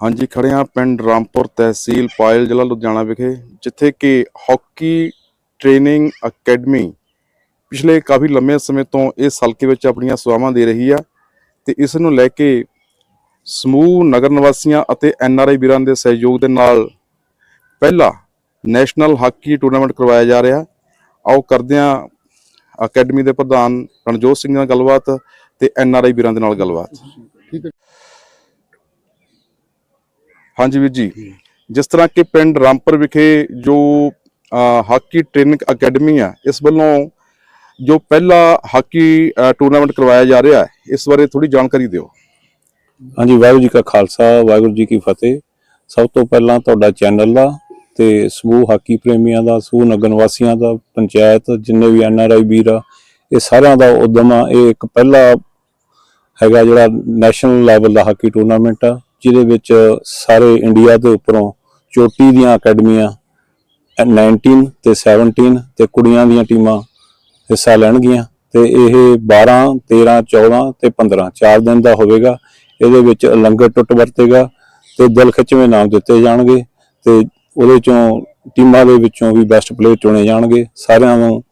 ਹਾਂਜੀ, ਖੜੇ ਹਾਂ ਪਿੰਡ ਰਾਮਪੁਰ ਤਹਿਸੀਲ ਪਾਇਲ ਜ਼ਿਲ੍ਹਾ ਲੁਧਿਆਣਾ ਵਿਖੇ, ਜਿੱਥੇ ਕਿ ਹਾਕੀ ਟ੍ਰੇਨਿੰਗ ਅਕੈਡਮੀ ਪਿਛਲੇ ਕਾਫੀ ਲੰਮੇ ਸਮੇਂ ਤੋਂ ਇਸ ਹਲਕੇ ਵਿੱਚ ਆਪਣੀਆਂ ਸੇਵਾਵਾਂ ਦੇ ਰਹੀ ਆ ਤੇ ਇਸ ਨੂੰ ਲੈ ਕੇ ਸਮੂਹ ਨਗਰ ਨਿਵਾਸੀਆਂ ਅਤੇ ਐੱਨ ਆਰ ਆਈ ਵੀਰਾਂ ਦੇ ਸਹਿਯੋਗ ਦੇ ਨਾਲ ਪਹਿਲਾ ਨੈਸ਼ਨਲ ਹਾਕੀ ਟੂਰਨਾਮੈਂਟ ਕਰਵਾਇਆ ਜਾ ਰਿਹਾ। ਆਓ ਕਰਦੇ ਹਾਂ ਅਕੈਡਮੀ ਦੇ ਪ੍ਰਧਾਨ ਰਣਜੋਤ ਸਿੰਘ ਨਾਲ ਗੱਲਬਾਤ ਤੇ ਆਈ ਵੀਰਾਂ ਦੇ ਨਾਲ ਗੱਲਬਾਤ। ਠੀਕ ਹੈ। ਹਾਂਜੀ ਵੀਰ ਜੀ। ਜਿਸ ਤਰ੍ਹਾਂ ਕਿ ਪਿੰਡ ਰਾਮਪੁਰ ਵਿਖੇ ਜੋ ਹਾਕੀ ਟ੍ਰੇਨਿੰਗ ਅਕੈਡਮੀ ਆ ਇਸ ਵੱਲੋਂ ਜੋ ਪਹਿਲਾ ਹਾਕੀ ਟੂਰਨਾਮੈਂਟ ਕਰਵਾਇਆ ਜਾ ਰਿਹਾ ਹੈ ਇਸ ਬਾਰੇ ਥੋੜੀ ਜਾਣਕਾਰੀ ਦਿਓ। ਹਾਂਜੀ ਵਾਹਿਗੁਰੂ ਜੀ ਕਾ ਖਾਲਸਾ ਵਾਹਿਗੁਰੂ ਜੀ ਕੀ ਫਤਿਹ। ਸਭ ਤੋਂ ਪਹਿਲਾਂ ਤੁਹਾਡਾ ਚੈਨਲ ਦਾ ਤੇ ਸਮੂਹ ਹਾਕੀ ਪ੍ਰੇਮੀਆਂ ਦਾ ਸਮੂਹ ਨਗਰ ਨਿਵਾਸੀਆਂ ਦਾ ਪੰਚਾਇਤ ਜਿੰਨੇ ਵੀ ਐਨਆਰਆਈ ਵੀਰ ਆ ਇਹ ਸਾਰਿਆਂ ਦਾ ਉਦਮ ਆ। ਇਹ ਇੱਕ ਪਹਿਲਾ ਹੈਗਾ ਜਿਹੜਾ ਨੈਸ਼ਨਲ ਲੈਵਲ ਦਾ ਹਾਕੀ ਟੂਰਨਾਮੈਂਟ ਆ। ਜਿਹਦੇ ਵਿੱਚ ਸਾਰੇ ਇੰਡੀਆ ਦੇ ਉੱਪਰੋਂ ਚੋਟੀ ਦੀਆਂ ਅਕੈਡਮੀਆਂ 19 ਤੇ 17 ਤੇ ਕੁੜੀਆਂ ਦੀਆਂ ਟੀਮਾਂ ਹਿੱਸਾ ਲੈਣਗੀਆਂ ਤੇ ਇਹ 12 13 14 ਤੇ 15 ਚਾਰ ਦਿਨ ਦਾ ਹੋਵੇਗਾ। ਇਹਦੇ ਵਿੱਚ ਲੰਗਰ ਟੁੱਟ ਵਰਤੇਗਾ ਤੇ ਦਿਲ ਖਿੱਚਵੇਂ ਨਾਮ ਦਿੱਤੇ ਜਾਣਗੇ ਤੇ ਉਹਦੇ ਚੋਂ ਟੀਮਾਂ ਦੇ ਵਿੱਚੋਂ ਵੀ ਬੈਸਟ ਪਲੇਅਰ ਚੁਣੇ ਜਾਣਗੇ। ਸਾਰਿਆਂ ਨੂੰ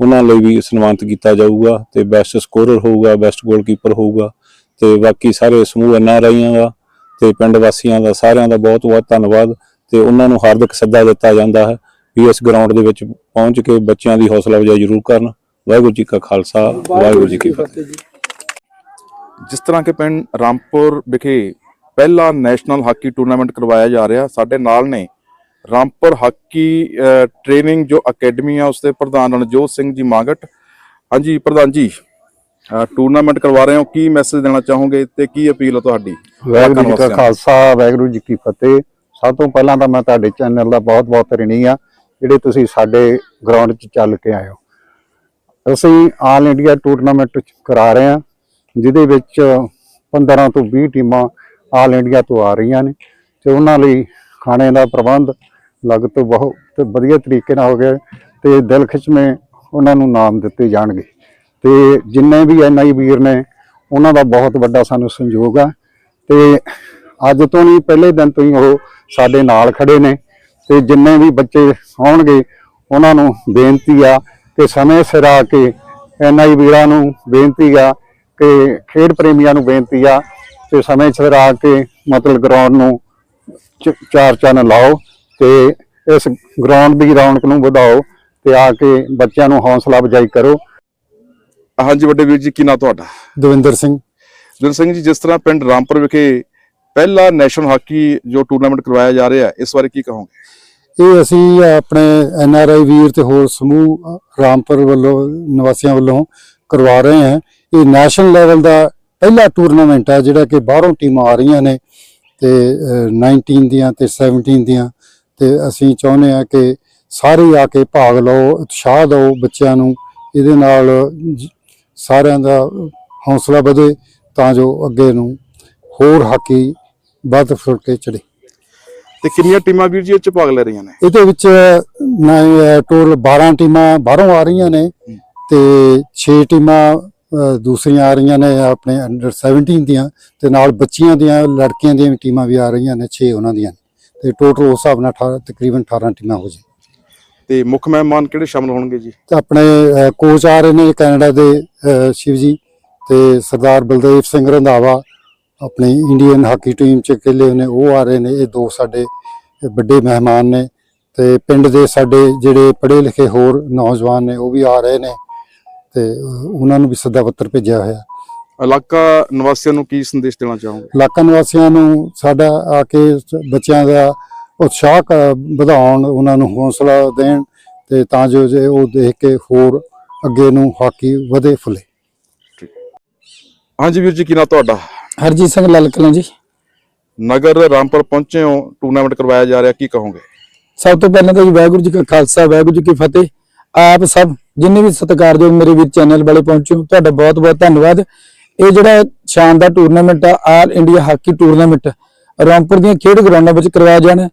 ਉਹਨਾਂ ਲਈ ਵੀ ਸਨਮਾਨਿਤ ਕੀਤਾ ਜਾਊਗਾ ਤੇ ਬੈਸਟ ਸਕੋਰਰ ਹੋਊਗਾ ਬੈਸਟ ਗੋਲਕੀਪਰ ਹੋਊਗਾ ਤੇ ਬਾਕੀ ਸਾਰੇ ਸਮੂਹ ਐਨਆਰਆਈਆਂ ਦਾ ਤੇ ਪਿੰਡ ਵਾਸੀਆਂ ਦਾ ਸਾਰਿਆਂ ਦਾ ਬਹੁਤ ਬਹੁਤ ਧੰਨਵਾਦ ਤੇ ਉਹਨਾਂ ਨੂੰ ਹਾਰਦਿਕ ਸੱਦਾ ਦਿੱਤਾ ਜਾਂਦਾ ਹੈ ਵੀ ਇਸ ਗਰਾਊਂਡ ਦੇ ਵਿੱਚ ਪਹੁੰਚ ਕੇ ਬੱਚਿਆਂ ਦੀ ਹੌਸਲਾ ਅਫਜ਼ਾਈ ਜ਼ਰੂਰ ਕਰਨ। ਵਾਹਿਗੁਰੂ ਜੀ ਕਾ ਖਾਲਸਾ, ਵਾਹਿਗੁਰੂ ਜੀ ਕੀ ਫਤਿਹ। ਜਿਸ ਤਰ੍ਹਾਂ ਕਿ ਪਿੰਡ ਰਾਮਪੁਰ ਵਿਖੇ ਪਹਿਲਾ ਨੈਸ਼ਨਲ ਹਾਕੀ ਟੂਰਨਾਮੈਂਟ ਕਰਵਾਇਆ ਜਾ ਰਿਹਾ, ਸਾਡੇ ਨਾਲ ਨੇ ਰਾਮਪੁਰ ਹਾਕੀ ਟ੍ਰੇਨਿੰਗ ਜੋ ਅਕੈਡਮੀ ਆ, ਉਸ ਦੇ ਪ੍ਰਧਾਨ ਰਣਜੋਤ ਸਿੰਘ ਜੀ ਮਾਗਟ। ਹਾਂਜੀ, ਪ੍ਰਧਾਨ ਜੀ। ਟੂਰਨਾਮੈਂਟ ਕਰਵਾ ਰਹੇ ਹੋ ਕੀ ਮੈਸੇਜ ਦੇਣਾ ਚਾਹੋਗੇ ਤੇ ਕੀ ਅਪੀਲ ਹੈ ਤੁਹਾਡੀ? ਵਾਹਿਗੁਰੂ ਜੀ ਕਾ? ਖਾਲਸਾ ਵਾਹਿਗੁਰੂ ਜੀ ਕੀ ਫਤਿਹ। ਸਭ ਤੋਂ ਪਹਿਲਾਂ ਤਾਂ ਮੈਂ ਤੁਹਾਡੇ ਚੈਨਲ ਦਾ ਬਹੁਤ-ਬਹੁਤ ਰਿਣੀ ਆ ਜਿਹੜੇ ਤੁਸੀਂ ਸਾਡੇ ਗਰਾਊਂਡ 'ਚ ਚੱਲ ਕੇ ਆਏ ਹੋ। ਅਸੀਂ ਆਲ ਇੰਡੀਆ ਟੂਰਨਾਮੈਂਟ ਕਰਾ ਰਹੇ ਹਾਂ ਜਿਹਦੇ ਵਿੱਚ 15 ਤੋਂ 20 ਟੀਮਾਂ ਆਲ ਇੰਡੀਆ ਤੋਂ ਆ ਰਹੀਆਂ ਨੇ ਤੇ ਉਹਨਾਂ ਲਈ ਖਾਣੇ ਦਾ ਪ੍ਰਬੰਧ ਲਗ ਤੋਂ ਬਹੁਤ ਵਧੀਆ ਤਰੀਕੇ ਨਾਲ ਹੋ ਗਿਆ ਤੇ ਦਿਲ ਖਿੱਚਵੇਂ ਉਹਨਾਂ ਨੂੰ ਨਾਮ ਦਿੱਤੇ ਜਾਣਗੇ। ਤੇ ਜਿੰਨੇ ਵੀ ਐਨਆਈ ਵੀਰ ਨੇ, ਉਹਨਾਂ ਦਾ ਬਹੁਤ ਵੱਡਾ ਸਾਨੂੰ ਸੰਯੋਗ ਆ। ਤੇ ਅੱਜ ਤੋਂ ਨਹੀਂ, ਪਹਿਲੇ ਦਿਨ ਤੋਂ ਹੀ ਉਹ ਸਾਡੇ ਨਾਲ ਖੜੇ ਨੇ। ਤੇ ਜਿੰਨੇ ਵੀ ਬੱਚੇ ਆਉਣਗੇ, ਉਹਨਾਂ ਨੂੰ ਬੇਨਤੀ ਆ ਕਿ ਸਮੇਂ ਸਿਰ ਆ ਕੇ ਐਨਆਈ ਵੀਰਾਂ ਨੂੰ ਬੇਨਤੀ ਆ ਕਿ ਖੇਡ ਪ੍ਰੇਮੀਆਂ ਨੂੰ ਬੇਨਤੀ ਆ ਤੇ ਸਮੇਂ ਸਿਰ ਆ ਕੇ ਮਤਲਬ ਗਰਾਊਂਡ ਨੂੰ ਚਾਰ ਚੰਨ ਲਾਓ ਤੇ ਇਸ ਗਰਾਊਂਡ ਦੀ ਰੌਣਕ ਨੂੰ ਵਧਾਓ ਤੇ ਆ ਕੇ ਬੱਚਿਆਂ ਨੂੰ ਹੌਸਲਾ ਅਫਜ਼ਾਈ ਕਰੋ। ਹਾਂਜੀ ਵੱਡੇ ਵੀਰ ਜੀ ਕੀ ਨਾਂ ਤੁਹਾਡਾ? ਦਵਿੰਦਰ ਸਿੰਘ। ਜੁਰ ਸਿੰਘ ਜੀ ਜਿਸ ਤਰ੍ਹਾਂ ਪਿੰਡ ਰਾਮਪੁਰ ਵਿਖੇ ਪਹਿਲਾ ਨੈਸ਼ਨਲ ਹਾਕੀ ਜੋ ਟੂਰਨਾਮੈਂਟ ਕਰਵਾਇਆ ਜਾ ਰਿਹਾ ਇਸ ਬਾਰੇ ਕੀ ਕਹੋਗੇ? ਇਹ ਅਸੀਂ ਆਪਣੇ ਐਨ ਆਰ ਆਈ ਵੀਰ ਤੇ ਹੋਰ ਸਮੂਹ ਰਾਮਪੁਰ ਵੱਲੋਂ ਨਿਵਾਸੀਆਂ ਵੱਲੋਂ ਕਰਵਾ ਰਹੇ ਹਾਂ। ਇਹ ਨੈਸ਼ਨਲ ਲੈਵਲ ਦਾ ਪਹਿਲਾ ਟੂਰਨਾਮੈਂਟ ਹੈ ਜਿਹੜਾ ਕਿ ਬਾਹਰੋਂ ਟੀਮਾਂ ਆ ਰਹੀਆਂ ਨੇ ਤੇ ਅਹ, 19 ਦੀਆਂ ਤੇ 17 ਦੀਆਂ। ਤੇ ਅਸੀਂ ਚਾਹੁੰਦੇ ਹਾਂ ਕਿ ਸਾਰੇ ਆ ਕੇ ਭਾਗ ਲਓ ਉਤਸ਼ਾਹ ਦਿਓ ਬੱਚਿਆਂ ਨੂੰ। ਇਹਦੇ ਨਾਲ ਸਾਰਿਆਂ ਦਾ ਹੌਸਲਾ ਵਧੇ ਤਾਂ ਜੋ ਅੱਗੇ ਨੂੰ ਹੋਰ ਹਾਕੀ ਵੱਧ ਫੁੱਲ ਕੇ ਚੜੇ। ਤੇ ਕਿੰਨੀਆਂ ਟੀਮਾਂ ਵੀਰ ਜੀ ਇਹ ਚ ਭਾਗ ਲੈ ਰਹੀਆਂ ਨੇ? ਇਹਦੇ ਵਿੱਚ ਟੋਟਲ 12 ਟੀਮਾਂ ਬਾਹਰੋਂ ਆ ਰਹੀਆਂ ਨੇ ਤੇ 6 ਟੀਮਾਂ ਦੂਸਰੀਆਂ ਆ ਰਹੀਆਂ ਨੇ ਆਪਣੇ ਅੰਡਰ 17 ਦੀਆਂ ਤੇ ਨਾਲ ਬੱਚੀਆਂ ਦੀਆਂ ਲੜਕੀਆਂ ਦੀਆਂ ਵੀ ਟੀਮਾਂ ਵੀ ਆ ਰਹੀਆਂ ਨੇ 6 ਉਹਨਾਂ ਦੀਆਂ। ਤੇ ਟੋਟਲ ਉਸ ਹਿਸਾਬ ਨਾਲ 18 ਤਕਰੀਬਨ 18 ਟੀਮਾਂ ਹੋ ਜਾਣ। ਤੇ ਮੁੱਖ ਮਹਿਮਾਨ ਕਿਹੜੇ ਸ਼ਾਮਲ ਹੋਣਗੇ ਜੀ? ਆਪਣੇ ਕੋਚ ਆ ਰਹੇ ਨੇ ਕੈਨੇਡਾ ਦੇ ਸ਼ਿਵ ਜੀ ਤੇ ਸਰਦਾਰ ਬਲਦੇਵ ਸਿੰਘ ਰੰਧਾਵਾ ਆਪਣੀ ਇੰਡੀਅਨ ਹਾਕੀ ਟੀਮ ਚ ਇਕੱਲੇ ਨੇ ਉਹ ਆ ਰਹੇ ਨੇ ਇਹ ਦੋ ਸਾਡੇ ਵੱਡੇ ਮਹਿਮਾਨ ਨੇ ਤੇ ਪਿੰਡ ਦੇ ਸਾਡੇ ਜਿਹੜੇ ਪੜ੍ਹੇ ਲਿਖੇ ਹੋਰ ਨੌਜਵਾਨ ਨੇ ਉਹ ਵੀ ਆ ਰਹੇ ਨੇ ਤੇ ਉਹਨਾਂ ਨੂੰ ਵੀ ਸੱਦਾ ਪੱਤਰ ਭੇਜਿਆ ਹੋਇਆ। ਇਲਾਕਾ ਨਿਵਾਸੀਆਂ ਨੂੰ ਕੀ ਸੰਦੇਸ਼ ਦੇਣਾ ਚਾਹੋਗੇ? ਇਲਾਕਾ ਨਿਵਾਸੀਆਂ ਨੂੰ ਸਾਡਾ ਆ ਕੇ ਬੱਚਿਆਂ ਦਾ ਉਤਸ਼ਾਹ ਵਧਾਉਣ ਉਹਨਾਂ ਨੂੰ ਹੌਸਲਾ ਦੇਣ ਤੇ ਤਾਂ ਜੋ ਜੇ ਉਹ ਦੇਖ ਕੇ ਹੋਰ ਅੱਗੇ ਨੂੰ ਹਾਕੀ ਵਧੇ ਫੁੱਲੇ। ਹਾਂਜੀ ਵੀਰ ਜੀ ਕੀ ਨਾਂ ਤੁਹਾਡਾ? ਹਰਜੀਤ ਸਿੰਘ ਲਲਕਲਾਂ ਜੀ। ਨਗਰ ਰਾਮਪੁਰ ਪਹੁੰਚੇ ਹੋ ਟੂਰਨਾਮੈਂਟ ਕਰਵਾਇਆ ਜਾ ਰਿਹਾ ਕੀ ਕਹੋਗੇ? ਸਭ ਤੋਂ ਪਹਿਲਾਂ ਤਾਂ ਜੀ ਵਾਹਿਗੁਰੂ ਜੀ ਕਾ ਖਾਲਸਾ ਵਾਹਿਗੁਰੂ ਜੀ ਕੀ ਫਤਿਹ। ਆਪ ਸਭ ਜਿੰਨੇ ਵੀ ਸਤਿਕਾਰਯੋਗ ਮੇਰੇ ਵੀਰ ਚੈਨਲ ਵਾਲੇ ਪਹੁੰਚੇ ਹੋ, ਤੁਹਾਡਾ ਬਹੁਤ ਬਹੁਤ ਧੰਨਵਾਦ। ਇਹ ਜਿਹੜਾ ਸ਼ਾਨਦਾਰ ਟੂਰਨਾਮੈਂਟ ਆ all India hockey tournament Rampur ਦੀਆਂ ਖੇਡ ਗਰਾਊਂਡਾਂ ਵਿੱਚ ਕਰਵਾਇਆ ਜਾਣਾ।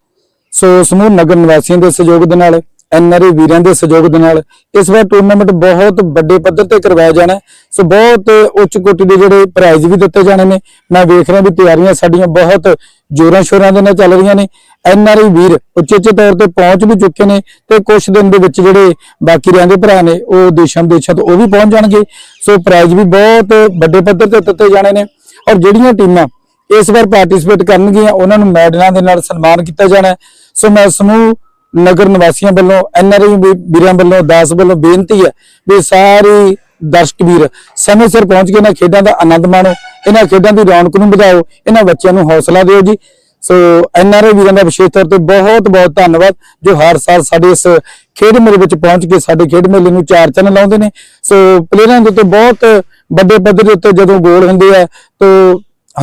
ਸੋ ਸਮੂਹ ਨਗਰ ਨਿਵਾਸੀਆਂ ਦੇ ਸਹਿਯੋਗ ਦੇ ਨਾਲ ਐਨਆਰਏ ਵੀਰਾਂ ਦੇ ਸਹਿਯੋਗ ਦੇ ਨਾਲ ਇਸ ਵਾਰ ਟੂਰਨਾਮੈਂਟ ਬਹੁਤ ਵੱਡੇ ਪੱਧਰ ਤੇ ਕਰਵਾਇਆ ਜਾਣਾ ਸੋ ਬਹੁਤ ਉੱਚ ਕੋਟੀ ਦੇ ਜਿਹੜੇ ਪ੍ਰਾਈਜ਼ ਵੀ ਦਿੱਤੇ ਜਾਣੇ ਨੇ। ਮੈਂ ਵੇਖ ਰਿਹਾ ਵੀ ਤਿਆਰੀਆਂ ਸਾਡੀਆਂ ਬਹੁਤ ਜੋਰਾਂ ਸ਼ੋਰਾਂ ਦੇ ਨਾਲ ਚੱਲ ਰਹੀਆਂ ਨੇ। ਐਨਆਰਆਈ ਵੀਰ ਉਚੇਚੇ ਤੌਰ ਤੇ ਪਹੁੰਚ ਵੀ ਚੁੱਕੇ ਨੇ ਤੇ ਕੁਝ ਦਿਨ ਦੇ ਵਿੱਚ ਜਿਹੜੇ ਬਾਕੀ ਰਹਿੰਦੇ ਭਰਾ ਨੇ, ਉਹ ਦੇਸ਼ਾਂ ਵਿਦੇਸ਼ਾਂ ਤੋਂ ਉਹ ਵੀ ਪਹੁੰਚ ਜਾਣਗੇ। ਸੋ ਪ੍ਰਾਈਜ਼ ਵੀ ਬਹੁਤ ਵੱਡੇ ਪੱਧਰ ਤੇ ਦਿੱਤੇ ਜਾਣੇ ਨੇ ਔਰ ਜਿਹੜੀਆਂ ਟੀਮਾਂ ਇਸ ਵਾਰ ਪਾਰਟਿਸਿਪੇਟ ਕਰਨਗੀਆਂ, ਉਹਨਾਂ ਨੂੰ ਮੈਡਲਾਂ ਦੇ ਨਾਲ ਸਨਮਾਨ ਕੀਤਾ ਜਾਣਾ ਸੋ ਮੈਂ ਸਮੂਹ ਨਗਰ ਨਿਵਾਸੀਆਂ ਵੱਲੋਂ ਐਨਆਰਆਈ ਵੀਰਾਂ ਵੱਲੋਂ, ਦਾਸ ਵੱਲੋਂ ਬੇਨਤੀ ਹੈ ਵੀ ਸਾਰੇ ਦਰਸ਼ਕ ਵੀਰ ਸਮੇਂ ਸਿਰ ਪਹੁੰਚ ਕੇ ਇਹਨਾਂ ਖੇਡਾਂ ਦਾ ਆਨੰਦ ਮਾਣੋ, ਇਹਨਾਂ ਖੇਡਾਂ ਦੀ ਰੌਣਕ ਨੂੰ ਵਧਾਓ, ਇਹਨਾਂ ਬੱਚਿਆਂ ਨੂੰ ਹੌਸਲਾ ਦਿਓ ਜੀ। ਸੋ ਐਨਆਰਆਈ ਵੀਰਾਂ ਦਾ ਵਿਸ਼ੇਸ਼ ਤੌਰ ਤੇ ਬਹੁਤ ਬਹੁਤ ਧੰਨਵਾਦ, ਜੋ ਹਰ ਸਾਲ ਸਾਡੇ ਇਸ ਖੇਡ ਮੇਲੇ ਵਿੱਚ ਪਹੁੰਚ ਕੇ ਸਾਡੇ ਖੇਡ ਮੇਲੇ ਨੂੰ ਚਾਰ ਚੰਨ ਲਾਉਂਦੇ ਨੇ। ਸੋ ਪਲੇਅਰਾਂ ਦੇ ਉੱਤੇ ਬਹੁਤ ਵੱਡੇ ਪੱਧਰ ਦੇ ਉੱਤੇ ਜਦੋਂ ਗੋਲ ਹੁੰਦੇ ਆ, ਤਾਂ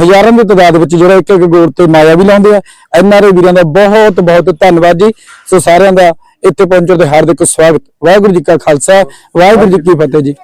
ਹਜ਼ਾਰਾਂ ਦੀ ਤਾਦਾਦ ਵਿੱਚ ਜਿਹੜਾ ਇੱਕ ਇੱਕ ਗੋਲ ਤੇ ਮਾਇਆ ਵੀ ਲਾਉਂਦੇ ਆ। ਐਨਆਰਆਈ ਵੀਰਾਂ ਦਾ ਬਹੁਤ ਬਹੁਤ ਧੰਨਵਾਦ ਜੀ। ਸੋ ਸਾਰਿਆਂ ਦਾ ਇੱਥੇ ਪਹੁੰਚਣ ਤੇ ਹਾਰਦਿਕ ਸਵਾਗਤ। ਵਾਹਿਗੁਰੂ ਜੀ ਕਾ ਖਾਲਸਾ, ਵਾਹਿਗੁਰੂ ਜੀ ਕੀ ਫਤਿਹ ਜੀ।